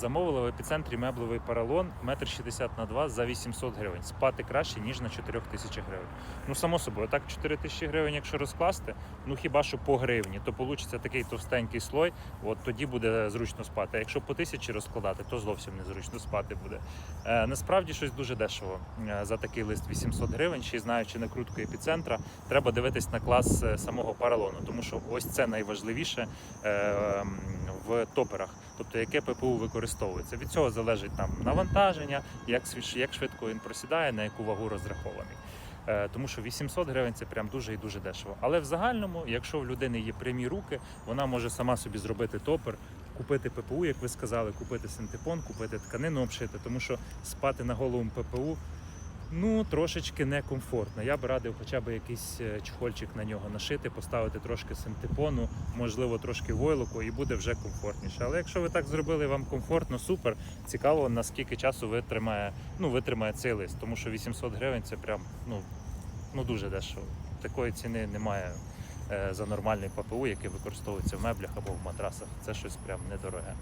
Замовили в епіцентрі меблевий поролон 1,60 на 2 за 800 гривень. Спати краще, ніж на 4 тисячах гривень. Ну, само собою, так 4 тисячі гривень, якщо розкласти, ну хіба що по гривні, то вийде такий товстенький слой, от тоді буде зручно спати. А якщо по тисячі розкладати, то зовсім незручно спати буде. Е, насправді щось дуже дешево е, за такий лист 800 гривень. Ще й знаючи накрутку епіцентра, треба дивитись на клас е, самого поролону, тому що ось це найважливіше е, м, в топерах, тобто яке ППУ використовується. Від цього залежить там навантаження, як, як швидко він просідає, на яку вагу розрахований. Е, Тому що 800 гривень це прям дуже і дуже дешево. Але в загальному, якщо в людини є прямі руки, вона може сама собі зробити топер, купити ППУ, як ви сказали, купити синтепон, купити тканину обшити, тому що спати на голому ППУ ну трошечки некомфортно. Я б радив хоча б якийсь е, чохольчик на нього нашити, поставити трошки синтепону, можливо, трошки войлоку, і буде вже комфортніше. Але якщо ви так зробили, вам комфортно, супер. Цікаво, наскільки часу витримає, ну, витримає цей лист, тому що 800 гривень це прям ну, ну дуже дешево. Такої ціни немає е, за нормальний ППУ, який використовується в меблях або в матрасах. Це щось прям недороге.